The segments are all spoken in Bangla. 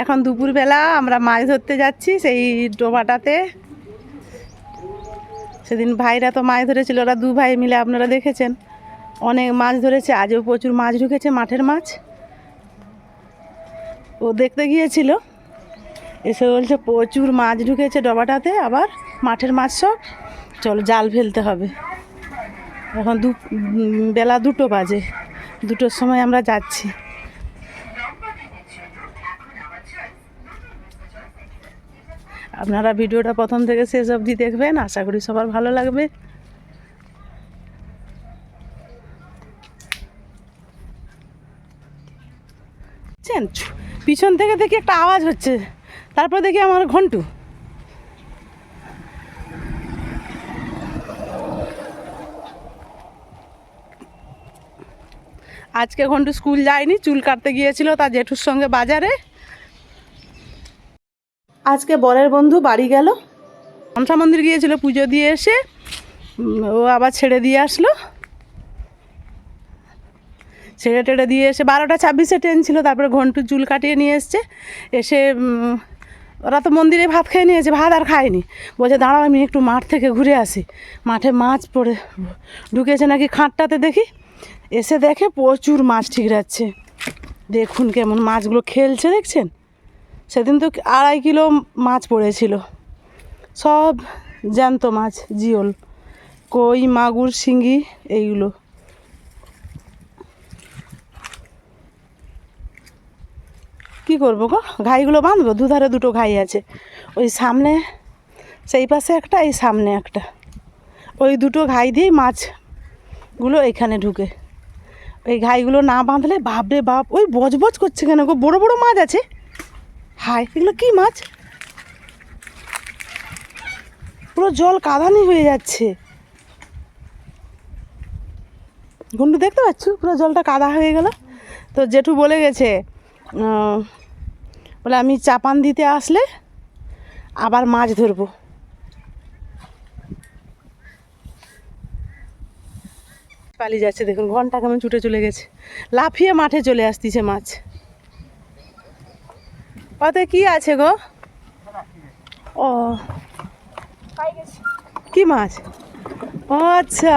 এখন দুপুরবেলা আমরা মাছ ধরতে যাচ্ছি সেই ডোবাটাতে। সেদিন ভাইরা তো মাছ ধরেছিল, ওরা দু ভাই মিলে আপনারা দেখেছেন। অনেক মাছ ধরেছে, আজও প্রচুর মাছ ঢুকেছে, মাঠের মাছ। ও দেখতে গিয়েছিল, এসে বলছে, প্রচুর মাছ ঢুকেছে ডবাটাতে, আবার মাঠের মাছ সব। চলো, জাল ফেলতে হবে। এখন দু বেলা দুটো বাজে, দুটোর সময় আমরা যাচ্ছি। আপনারা ভিডিওটা প্রথম থেকে শেষ অবধি দেখবেন। আশা করি সবার ভালো লাগবে? পিছন থেকে দেখি একটা আওয়াজ হচ্ছে। তারপর দেখি আমার ঘন্টু। আজকে ঘন্টু স্কুল যায়নি, চুল কাটতে গিয়েছিল তার জেঠুর সঙ্গে বাজারে। আজকে বরের বন্ধু বাড়ি গেল। মনসা মন্দির গিয়েছিল পুজো দিয়ে এসে ও আবার ছেড়ে দিয়ে আসলো। ছেড়ে টেড়ে দিয়ে এসে বারোটা ছাব্বিশে ট্রেন ছিল, তারপরে ঘন্টু চুল কাটিয়ে নিয়ে এসছে। এসে ওরা তো মন্দিরে ভাত খেয়ে নিয়েছে, ভাত আর খায়নি। বলছে, দাঁড়াও, আমি একটু মাঠ থেকে ঘুরে আসি। মাঠে মাছ পড়ে, ঢুকেছে নাকি খাঁটটাতে দেখি। এসে দেখে প্রচুর মাছ ঠিক যাচ্ছে দেখুন কেমন মাছগুলো খেলছে, দেখছেন? সেদিন তো আড়াই কিলো মাছ পড়েছিল। সব জ্যান্ত মাছ, জিওল, কই, মাগুর, শিঙ্গি, এইগুলো। কি করব গো? ঘাইগুলো বাঁধবো? দুধারে দুটো ঘাই আছে। ওই সামনে, সেই পাশে একটা, এই সামনে একটা। ওই দুটো ঘাই দিয়েই মাছগুলো এখানে ঢুকে। ওই ঘাইগুলো না বাঁধলে বাপরে বাপ, ওই বজবজ করছে কেন গো? বড় বড় মাছ আছে। হাই, এগুলো কি মাছ? পুরো জল কাদানি হয়ে যাচ্ছে। গুন্ডু, দেখতে পাচ্ছ? পুরো জলটা কাদা হয়ে গেল। তো জেঠু বলে গেছে বলে আমি চাপান দিতে আসলে আবার মাছ ধরবো। পালিয়ে যাচ্ছে, দেখুন, ঘণ্টা কেমন ছুটে চলে গেছে। লাফিয়ে মাঠে চলে আসতিছে মাছ। ওতে কি আছে গো ও কি মাছ ও আচ্ছা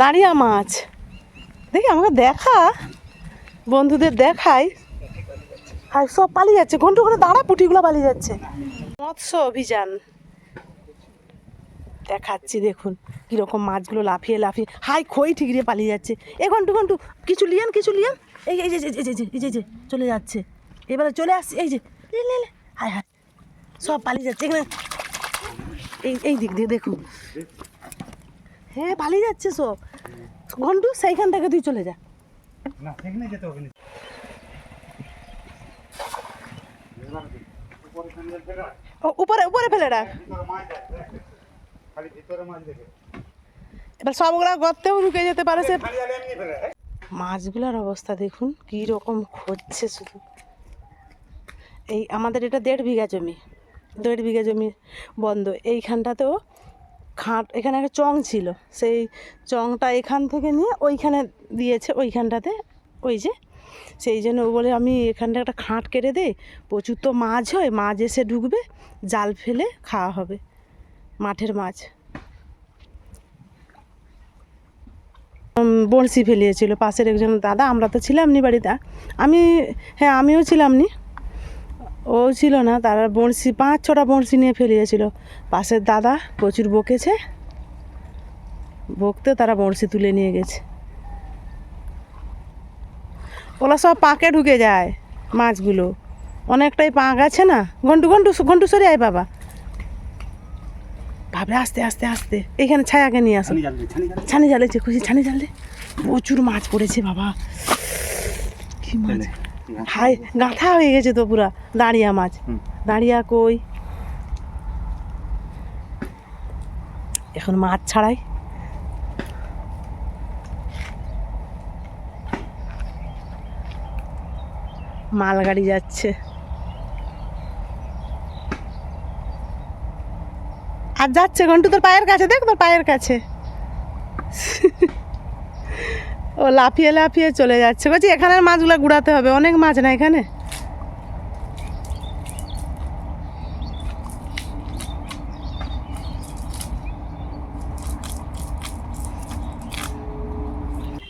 দাঁড়িয়া মাছ দেখি আমাকে দেখা বন্ধুদের দেখাই আর সব পালিয়ে যাচ্ছে ঘন্টু ওখানে দাঁড়া পুটিগুলো পালিয়ে যাচ্ছে মৎস্য অভিযান দেখাচ্ছি দেখুন কীরকম মাছগুলো লাফিয়ে লাফিয়ে হাই খই ঠিকরিয়ে পালিয়ে যাচ্ছে এ ঘন্টু ঘন্টু কিছু লিয়ান কিছু লিয়ান এই যে চলে যাচ্ছে এবারে চলে আসছি এই যে লে লে লে হাই হাই সব পালিয়ে যাচ্ছে এখানে। এই এই দিক দিয়ে দেখুন। হ্যাঁ পালিয়ে যাচ্ছে সব। ঘন্টু সেইখান থেকে তুই চলে যা। না সেখানে যেতে হবে না। ও উপরে উপরে ফেলে রাখ। এবার সবগুলা গর্তেও ঢুকে যেতে পারে সে ফেলে মাছগুলোর অবস্থা দেখুন কী রকম হচ্ছে শুধু। এই আমাদের এটা দেড় বিঘা জমি, দেড় বিঘা জমি বন্ধ। এইখানটাতেও খাট, এখানে একটা চং ছিল। সেই চংটা এখান থেকে নিয়ে ওইখানে দিয়েছে, ওইখানটাতে ওই যে, সেই জন্য ও বলে, আমি এখানটা একটা খাট কেটে দেই, প্রচুর তো মাছ হয়, মাছ এসে ঢুকবে, জাল ফেলে খাওয়া হবে, মাঠের মাছ। বড়শি ফেলিয়েছিল, পাশের একজন দাদা, আমরা তো ছিলাম নি বাড়িতে। আমি হ্যাঁ আমিও ছিলাম নি। ও ছিল না তারা বড়শি পাঁচ ছটা বড়শি নিয়ে ফেলিয়েছিল। পাশের দাদা প্রচুর বকেছে বকতে তারা বড়শি তুলে নিয়ে গেছে। ওরা সব পাঁকে ঢুকে যায় মাছগুলো। অনেকটাই পাঁক আছে না? ঘন্টু ঘন্টু ঘন্টু সরে আয় বাবা। ভাবলে আস্তে আস্তে আস্তে। এইখানে ছায়াকে নিয়ে আসো। ছানি জাল জাল জ্বালেছে খুশি ছানি জ্বালে প্রচুর মাছ পড়েছে বাবা। কি মাছ? হাই গাঁথা হয়ে গেছে তো পুরা। দাঁড়িয়া মাছ। দাঁড়িয়া কই? এখন মাছ ছাড়াই। মালগাড়ি যাচ্ছে। আর যাচ্ছে ঘন্টু তোর পায়ের কাছে দেখ তোর পায়ের কাছে। ও লাফিয়ে লাফিয়ে চলে যাচ্ছে। বলছি এখানের মাছগুলো গুড়াতে হবে অনেক মাছ না এখানে?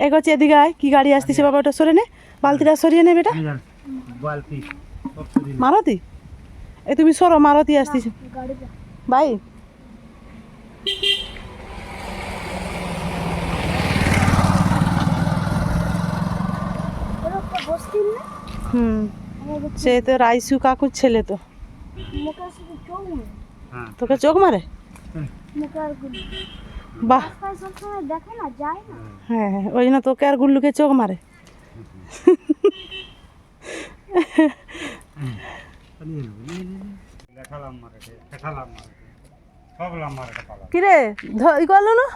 এগোচ্ছে এদিকে আয় কি গাড়ি আসতেছে বাবা ওটা সরে নে। বালতিটা সরিয়ে নে বেটা। মারতি? এ তুমি সরো মারতি আসতেছে। বাই হুম। সে তো রাইসু কাকুর ছেলে তো। হ্যাঁ। তোকে চোখ মারে? বাহ। হ্যাঁ হ্যাঁ ওই জন্য তোকে আর গুল্লুকে চোখ মারে। কিরে ই করল না?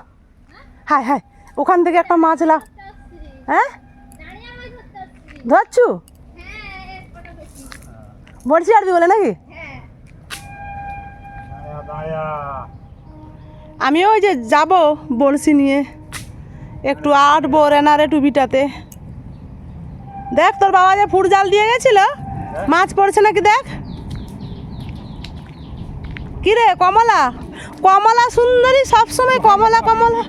হায় হায় ওখান থেকে একটা মাছ লা হ্যাঁ? ধরছু? বড়শি আরবি বলে নাকি? আমি ওই যে যাব বড়শি নিয়ে। একটু আটবো রেনারে টুবিটাতে দেখ, তোর বাবা যে ফুট জাল দিয়ে গেছিল? মাছ পড়ছে নাকি দেখ? কি রে কমলা? কমলা সুন্দরী, সবসময় কমলা কমলা।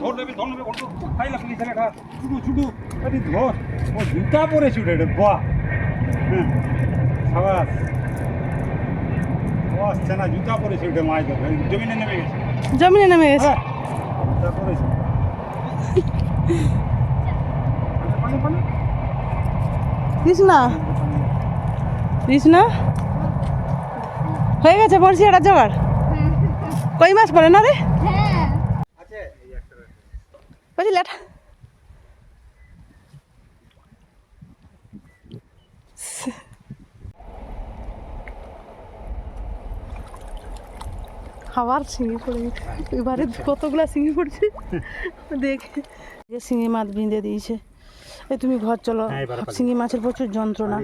জুতা পরে ছুটে ও আসছে না জুতা পরে ছুটে মাছ ধরবে জমিনে নেমে গেছে। জমিনে নেমে গেছে? হ্যাঁ জুতা পরেছে। কৃষ্ণা? কৃষ্ণা? হয়ে গেছে বলছি এটা জোগাড়? কই মাছ পড়ে না রে? হ্যাঁ। আছে এই একটা বলছি লেটা আবার শিঙি পড়ে এবারে কতগুলা শিঙি পড়ছে? দেখে। যে শিঙি মাছ বিঁধে দিয়েছে। এই তুমি ঘর চলো। হ্যাঁ, শিঙি মাছের প্রচুর যন্ত্রণা।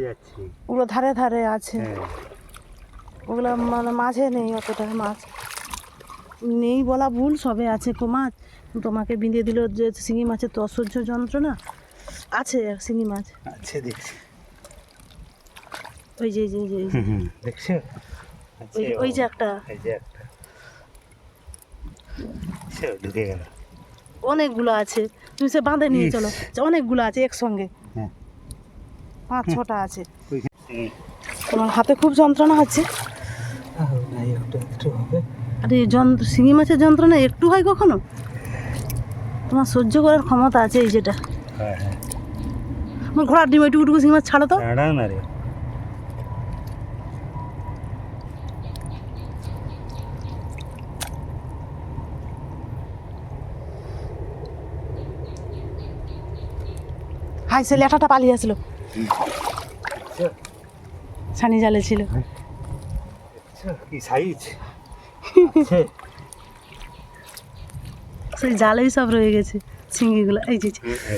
ওগুলো ধারে ধারে আছে। হ্যাঁ। ওগুলো মানে মাঝে নেই অতটা মাছ। নেই বলা ভুল সবে আছে কো মাছ। তোমাকে বিঁধে দিল যে শিঙি মাছের তো অসহ্য যন্ত্রণা। আছে শিঙি মাছ। আছে দেখছি। ওই যে যে যে, দেখছ? ওই যে- যে একটা। সে ঢুকে গেল। অনেকগুলো আছে। তুমি সে বাঁধে নিয়ে চলো। অনেকগুলো আছে একসঙ্গে। হ্যাঁ। পাঁচ ছটা আছে। তোমার হাতে খুব যন্ত্রণা হচ্ছে। একটু একটু আর যন্ত্র শিঙি মাছের যন্ত্রণা একটু হয় কখনো? তোমার সহ্য করার ক্ষমতা আছে এই যেটা। হ্যাঁ হ্যাঁ। আমার ঘোড়ার ডিম ওইটুকুটুকু শিঙি মাছ ছাড়ো তো। না রে। হাই সে লেটাটা পালিয়ে আসলো। ছানি জালে ছিল। কি সাইজ সেই জালেই সব রয়ে গেছে চিংড়িগুলো এই যে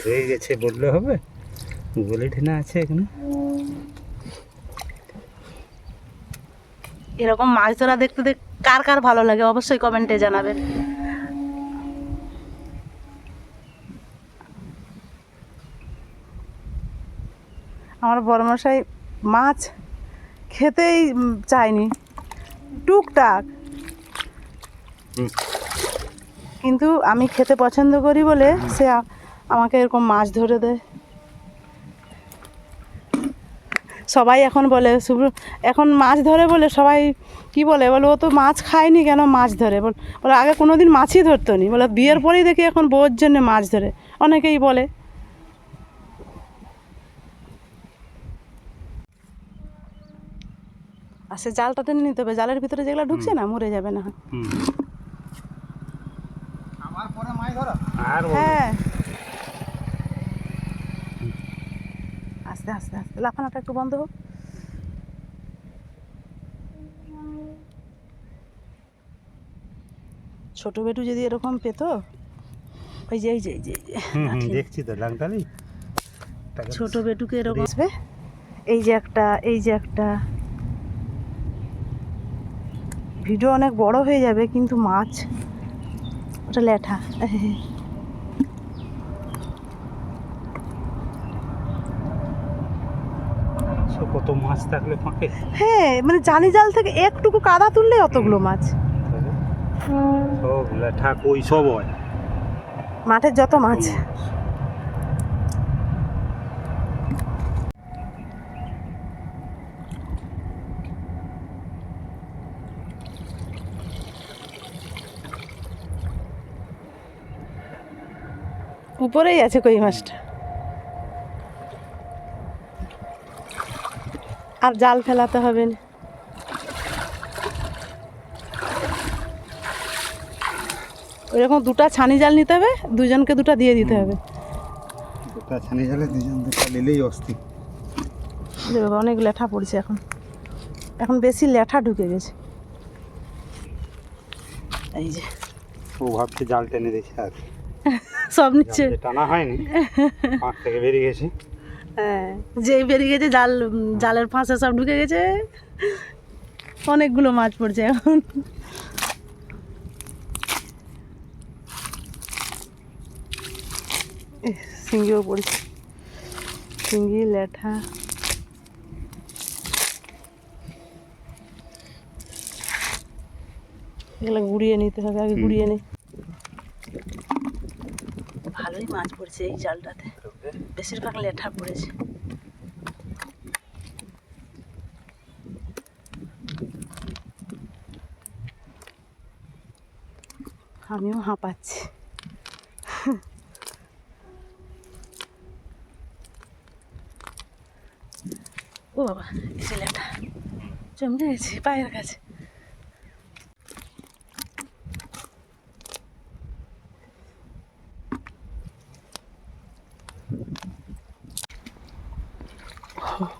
রয়ে গেছে বললে হবে বলে ঠিনা আছে এখানে। এরকম মাছ ধরা দেখতে দেখ কার কার ভালো লাগে অবশ্যই কমেন্টে জানাবেন। আমার বড়মশাই মাছ খেতেই চায়নি টুকটাক। কিন্তু আমি খেতে পছন্দ করি বলে সে আমাকে এরকম মাছ ধরে দেয়। সবাই এখন বলে এখন মাছ ধরে বলে সবাই কি বলে? বলে ও তো মাছ খায়নি কেন মাছ ধরে? বল বলে আগে কোনো দিন মাছই ধরতো নি। বলে বিয়ের পরেই দেখি এখন বউর জন্য মাছ ধরে। অনেকেই বলে আর সে জালটা টেনে নিতে হবে জালের ভিতরে যেগুলো ঢুকছে না মরে যাবে না আমার পরে মাছ ধরো। আর হ্যাঁ। আস্তে আস্তে আস্তে লাফানাটা একটু বন্ধ হোক। ছোট বেটু যদি এরকম পেতো ওই যে এই যে এই যে। দেখছি তো লাংটালি। ছোট বেটুকে এরকম আসবে এই যে একটা এই যে একটা। ভিডিও অনেক বড় হয়ে যাবে কিন্তু মাছ ওটা ল্যাঠা কত মাছ থাকলে ফাঁকে? হ্যাঁ মানে জানি জাল থেকে একটুকু কাদা তুললে অতগুলো মাছ। সব লেঠা কই সব হয়? মাঠের যত মাছ? উপরেই আছে কই মাছটা? আর জাল ফেলাতে হবে না। ওইরকম দুটা ছানি জাল নিতে হবে দুজনকে দুটো দিয়ে দিতে হবে। দুটা ছানি গেলে দুজন দুটা নিলেই অস্থির অনেক লেঠা পড়ছে এখন। এখন বেশি লেঠা ঢুকে গেছে। এই যে। ও ভাবছে জাল টেনে দিয়েছে আর সব নিচ্ছে। টানা হয়নি পাঁচ থেকে বেরিয়ে গেছে। হ্যাঁ যেই বেরিয়ে গেছে জাল জালের ফাঁসে সব ঢুকে গেছে। অনেকগুলো মাছ পড়ছে এখন। এহ, শিঙ্গিও পড়ছে। শিঙ্গি ল্যাঠা এগুলো গুড়িয়ে নিতে হবে আগে গুড়িয়ে নে। ভালোই মাছ পড়ছে এই জালটাতে। বেশিরভাগ লেঠা পড়েছে। আমিও হাঁপাচ্ছি। ও বাবা এসে লেঠা। চমকে গেছে, পায়ের কাছে।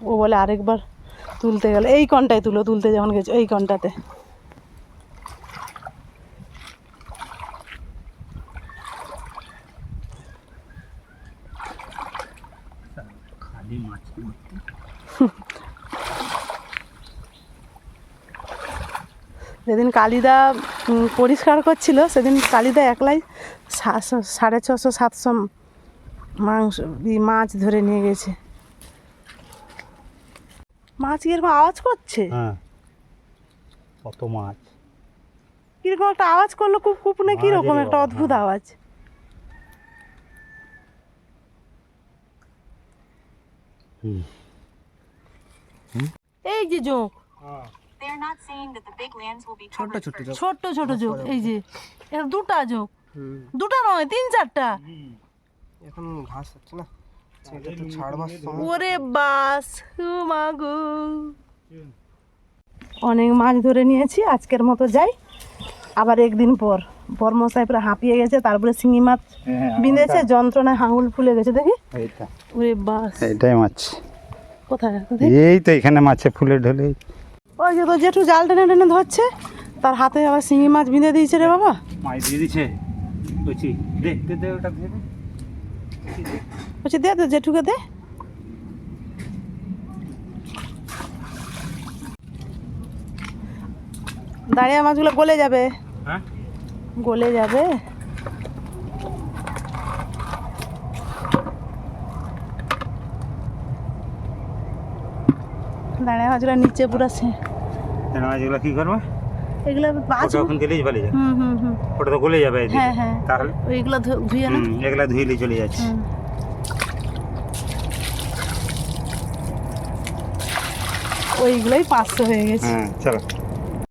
ও বলে আরেকবার তুলতে গেলে। এই কনটায় তুলো তুলতে যখন গেছে এই কনটাতে যেদিন কালিদা পরিষ্কার করছিল সেদিন কালিদা একলাই সাড়ে ছশো সাতশো মাংস মাছ ধরে নিয়ে গেছে। মাছ কীরকম আওয়াজ করছে? হ্যাঁ। কত মাছ? কীরকম একটা আওয়াজ করল কুপ কুপ না কীরকম একটা অদ্ভুত হ্যাঁ। আওয়াজ। হুম। এই যে জোঁক। ছোট ছোট ছোট্ট ছোট জোঁক। এই যে এটা দুটা জোঁক। দুটা নয় তিন চারটা। এখন ঘাস হচ্ছে না? ওরে বাস ও অনেক মাছ ধরে নিয়েছি আজকের মতো যাই। আবার একদিন পর। বর্মশাই পুরো হাঁপিয়ে গেছে তারপরে শিঙি মাছ হ্যাঁ, বিঁধেছে যন্ত্রণায় হাঙুল ফুলে গেছে দেখি। ওরে বাস। এইটাই মাছ। কোথায় কোথায় এই তো এখানে মাছে ফুলে ঢলে। ওই যে তো জেঠু জাল টেনে টেনে ধরছে তার হাতে আবার শিঙি মাছ বিঁধে দিয়েছে রে বাবা। মাছ দিয়ে দিছে বুঝছি দে দে দে ওটা বলছি দে দে জেঠুকে দে। দাঁড়িয়ে মাছগুলো গলে যাবে। হ্যাঁ? গলে যাবে। দাঁড়িয়ে মাছগুলো নিচে পুরো কেন মাছগুলো কি করবে? এগুলো মাছ ওখান দিলেই চলে যাবে। হুম হুম হুম। ওটা তো গলে যাবে হ্যাঁ হ্যাঁ। তাহলে? ওইগুলো ধুয়ে এগুলা ধুইলে চলে যাচ্ছে। ওইগুলোই পাঁচশো হয়ে গেছে। হ্যাঁ চলো।